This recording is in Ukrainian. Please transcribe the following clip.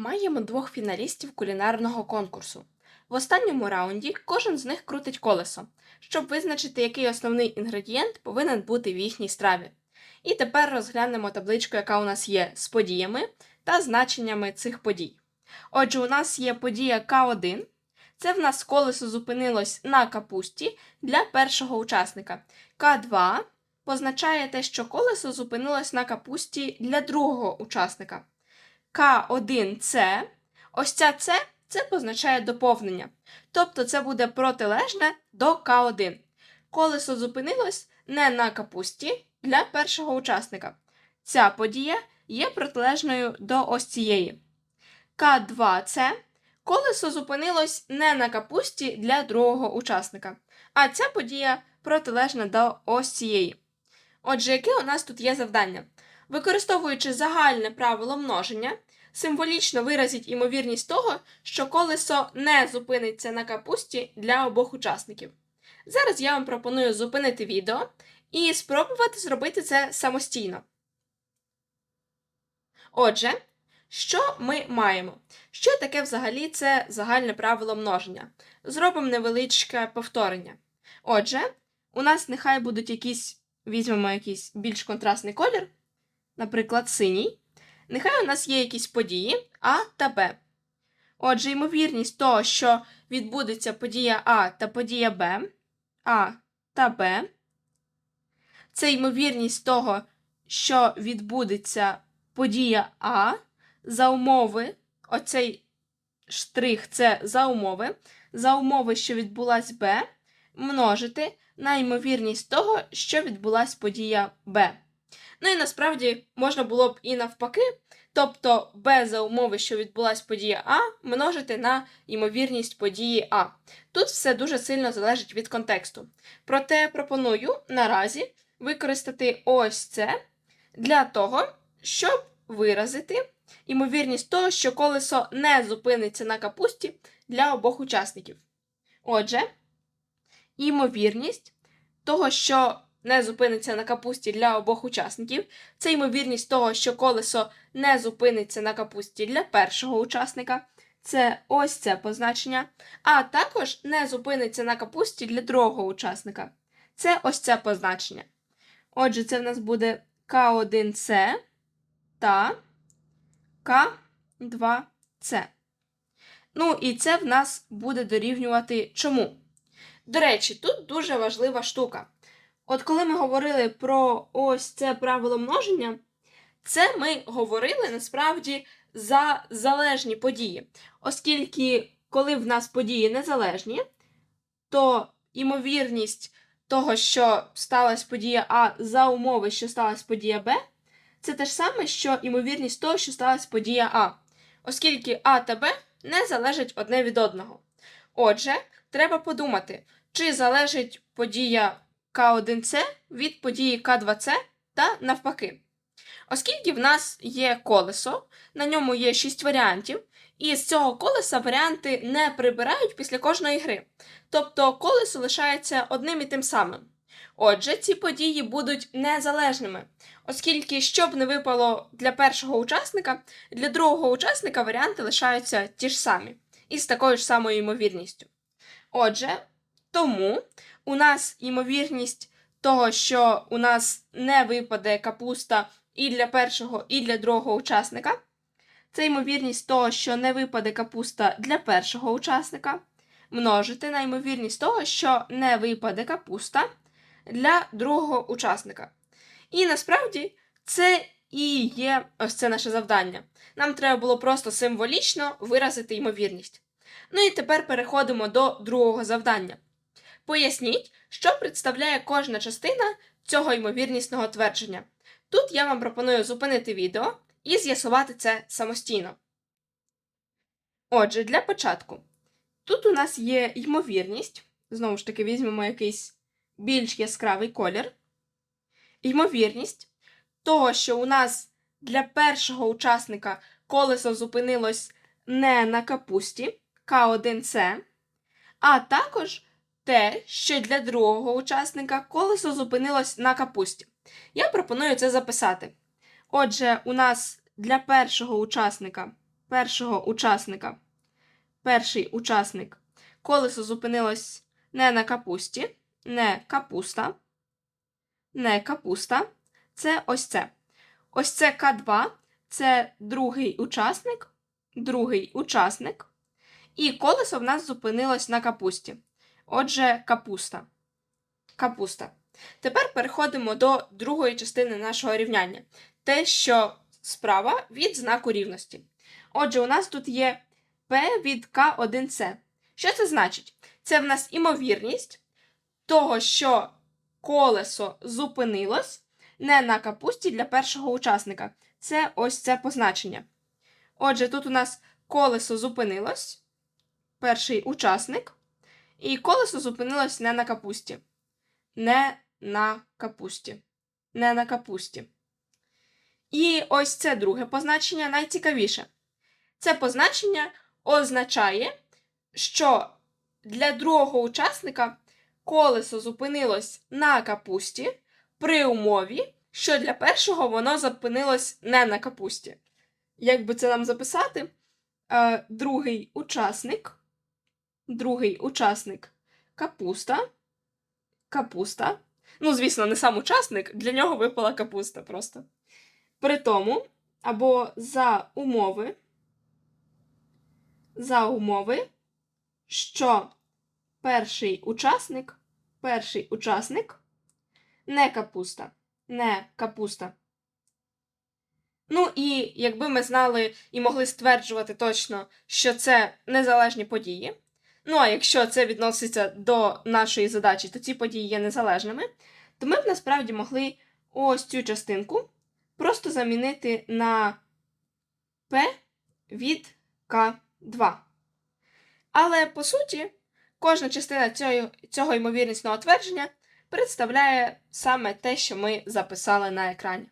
Маємо двох фіналістів кулінарного конкурсу. В останньому раунді кожен з них крутить колесо, щоб визначити, який основний інгредієнт повинен бути в їхній страві. І тепер розглянемо табличку, яка у нас є з подіями та значеннями цих подій. Отже, у нас є подія К1. Це в нас колесо зупинилось на капусті для першого учасника. К2 позначає те, що колесо зупинилось на капусті для другого учасника. К1С. Ось ця С це позначає доповнення. Тобто це буде протилежне до К1. Колесо зупинилось не на капусті для першого учасника. Ця подія є протилежною до ось цієї. К2С. Колесо зупинилось не на капусті для другого учасника. А ця подія протилежна до ось цієї. Отже, яке у нас тут є завдання? Використовуючи загальне правило множення, символічно виразіть імовірність того, що колесо не зупиниться на капусті для обох учасників. Зараз я вам пропоную зупинити відео і спробувати зробити це самостійно. Отже, що ми маємо? Що таке взагалі це загальне правило множення? Зробимо невеличке повторення. Отже, у нас нехай будуть якісь, візьмемо якийсь більш контрастний колір, наприклад, синій. Нехай у нас є якісь події А та Б. Отже, ймовірність того, що відбудеться подія А та подія Б, А та Б, це ймовірність того, що відбудеться подія А за умови, оцей штрих це за умови, за умови, що відбулась Б, множити на ймовірність того, що відбулась подія Б. Ну і насправді можна було б і навпаки, тобто Б за умови, що відбулась подія А, множити на ймовірність події А. Тут все дуже сильно залежить від контексту. Проте пропоную наразі використати ось це для того, щоб виразити ймовірність того, що колесо не зупиниться на капусті для обох учасників. Отже, ймовірність того, що не зупиниться на капусті для обох учасників, це ймовірність того, що колесо не зупиниться на капусті для першого учасника. Це ось це позначення, а також не зупиниться на капусті для другого учасника. Це ось це позначення. Отже, це в нас буде К1С та К2С. Ну, і це в нас буде дорівнювати чому? До речі, тут дуже важлива штука. От коли ми говорили про ось це правило множення, це ми говорили насправді за залежні події. Оскільки, коли в нас події незалежні, то ймовірність того, що сталася подія А за умови, що сталася подія Б, це те ж саме, що ймовірність того, що сталася подія А, оскільки А та Б не залежать одне від одного. Отже, треба подумати, чи залежить подія К1С від події К2С та навпаки. Оскільки в нас є колесо, на ньому є 6 варіантів, і з цього колеса варіанти не прибирають після кожної гри. Тобто колесо лишається одним і тим самим. Отже, ці події будуть незалежними, оскільки, що б не випало для першого учасника, для другого учасника варіанти лишаються ті ж самі, із такою ж самою ймовірністю. Отже, тому у нас ймовірність того, що у нас не випаде капуста і для першого, і для другого учасника. Це ймовірність того, що не випаде капуста для першого учасника, множити на ймовірність того, що не випаде капуста для другого учасника. І насправді це і є ось це наше завдання. Нам треба було просто символічно виразити ймовірність. Ну і тепер переходимо до другого завдання. Поясніть, що представляє кожна частина цього ймовірнісного твердження. Тут я вам пропоную зупинити відео і з'ясувати це самостійно. Отже, для початку. Тут у нас є ймовірність, знову ж таки, візьмемо якийсь більш яскравий колір. Ймовірність того, що у нас для першого учасника колесо зупинилось не на капусті К1С, а також те, що для другого учасника колесо зупинилось на капусті. Я пропоную це записати. Отже, у нас для першого учасника першого учасника. Перший учасник. Колесо зупинилось не на капусті, не капуста, не капуста. Це ось це. Ось це К2, це другий учасник, другий учасник. І колесо в нас зупинилось на капусті. Отже, капуста. Капуста. Тепер переходимо до другої частини нашого рівняння. Те, що справа від знаку рівності. Отже, у нас тут є P від К1С. Що це значить? Це в нас імовірність того, що колесо зупинилось не на капусті для першого учасника. Це ось це позначення. Отже, тут у нас колесо зупинилось, перший учасник, і колесо зупинилось не на капусті. Не на капусті. Не на капусті. І ось це друге позначення найцікавіше. Це позначення означає, що для другого учасника колесо зупинилось на капусті при умові, що для першого воно зупинилось не на капусті. Як би це нам записати? Е, другий учасник, другий учасник капуста, капуста. Ну, звісно, не сам учасник, для нього випала капуста просто. При тому, або за умови, за умови, що перший учасник, перший учасник не капуста, не капуста. Ну і якби ми знали і могли стверджувати точно, що це незалежні події. Ну а якщо це відноситься до нашої задачі, то ці події є незалежними, то ми б насправді могли ось цю частинку просто замінити на P від К2. Але по суті, кожна частина цього, цього ймовірнісного твердження представляє саме те, що ми записали на екрані.